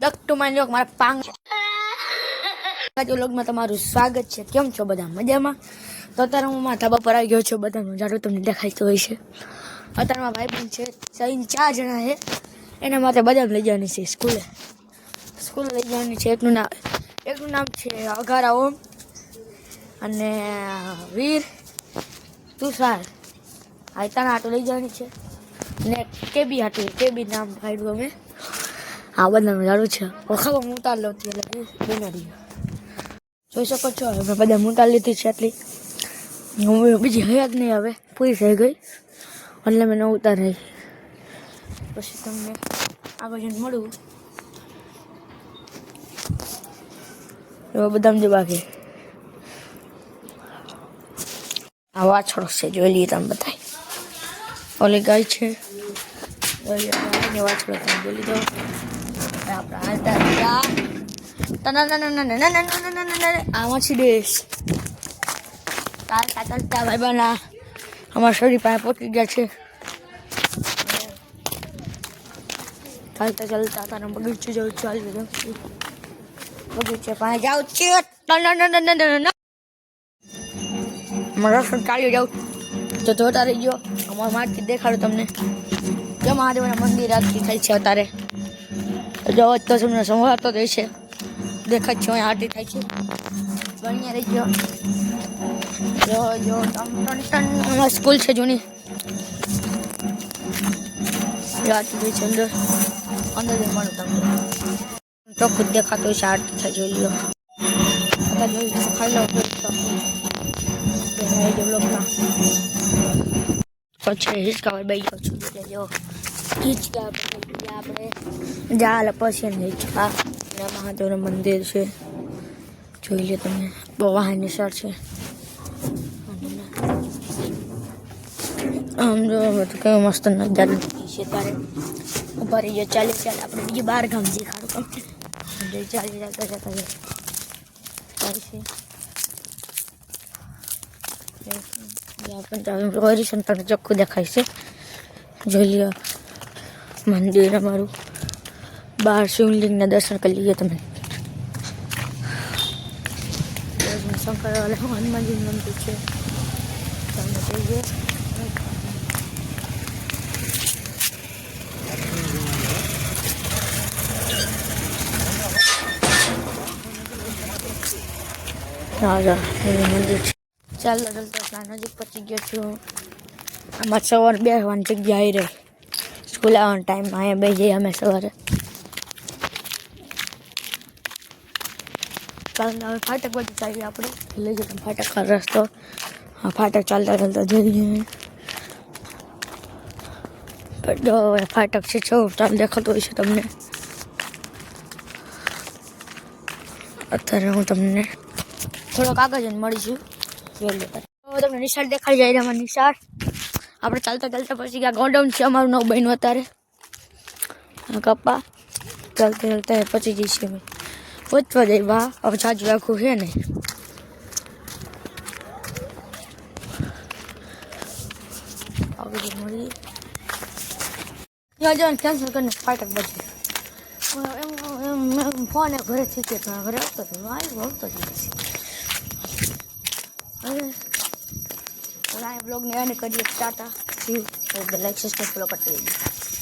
Duck two mine લોક મારા પાંગ. લોગમાં તમારું સ્વાગત છે. કેમ છો બધા? મજામાં? તો અત્યારે હું મારા ધાબા પર આવી ગયો છું. બધાનું જાડું તમને દેખાય હોય છે અત્યારે મારા ભાઈ પણ છે. ત્રણ ચાર જણા છે. એના માટે બધા લઈ જવાની છે સ્કૂલે. સ્કૂલે લઈ જવાની છે. એકનું નામ એકનું નામ છે અઘારા ઓમ અને વીર તુષાર. આ તને આટો લઈ જવાની છે. ને કેબી હાટું કેબી નામ કાઢ્યું અમે. આ બધા જાડું છે. વખામાં હું ઉતાર લઉં એટલે બનાવી જોઈ શકો છો, હવે બધા મૂંટાર લીધી છે એટલી હું બીજી હયાત નહીં હવે. પૂરી થઈ ગઈ. એટલે મેં ન ઉતારાઈ પછી તમને આગળ જઈને મળું. એવા બધા જે બાકી. આ વાછડો છે, જોઈ લઈએ તમે બધા ઓલી ગાય છે. વાછળો તમે બોલી લીધો. આમાં શરીર પાસે પહોંચી ગયા છે. ચાલતા ચાલતા તારા બગીચે જાઉં ચાલી રહ્યો બગીચે પાસે જાઉં છે રસ્તો ચાલી જાઉં તો જોતા રહી ગયો અમારા મારથી દેખાડું તમને જો મહાદેવના મંદિર આજથી થાય છે અત્યારે જો તો તમને સંભાળતો જ છે દેખાય છે અહીંયા આરતી થાય છે બન્યા રહી ગયો જો જો ટન સ્કૂલ છે જૂની આરતી થઈ છે અંદર અંદર જઈ મળું તમને ચોખ્ખું દેખાતું છે આરતી થાય જોઈ લ્યો અત્યારે જોઈ લો ખાઈ લો ડેવલપમાં પછી હિચકા બે ગયો છું જો હિચકા આપણે જાલ પછી હિચકા અને મહાદેવનું મંદિર છે. જોઈ લે તમે, બહુ વાહન નિશાળ છે. આમ જો બધું કેવું મસ્ત નજારો છે તારે. ઊભા રહી ગયો ચાલે ચાલે, આપણે બીજી બાર ગામ દેખાડું તમને ચાલી જતા જતા જાય તમને ચોખ્ખું દેખાય છે. જોઈ લ્યો. મંદિર અમારું બહાર શિવલિંગના દર્શન કરી લઈએ તમે. શંકર હનુમાનજી મંદિર છે. તમે જઈએ રાજા મંદિર છે. ચાલો ચાલતા નજીક પહોંચી ગયો છું. આમાં સવાર બેસવાની જગ્યા આવી રહી. સ્કૂલ ટાઈમ અહીંયા બે જઈએ અમે સવારે. હવે ફાટક બધું ચાલીએ આપણે. લઈ જતા ફાટક રસ્તો. હા ફાટક ચાલતા ચાલતા જઈએ ફાટક છે છો ટાઈમ દેખાતો હોય છે તમને. અત્યારે હું તમને થોડોક આગળ જઈને મળીશું. તમને નિશાળ દેખાડી જાય, એમાં નિશાળ. આપણે ચાલતા ચાલતા પછી ગયા ગોડાઉન છે, અમારું નવું બન્યું અત્યારે. કપ્પા. ચાલતા ચાલતા પચી જઈશું અમે. પહોંચવા જઈ બા. હવે જાજુ રાખવું છે ને. આગળ જઈને મળીએ કેન્સલ કરીને ફાટક બાજુ એમ ફોન ઘરે થી કે, ઘરે આવતો હતો આવ્યો આવતો હતો હવે આ બ્લોગને એને કરીએ ટાટા સી લાઈક સબસ્ક્રાઈબ ફોલો કરતા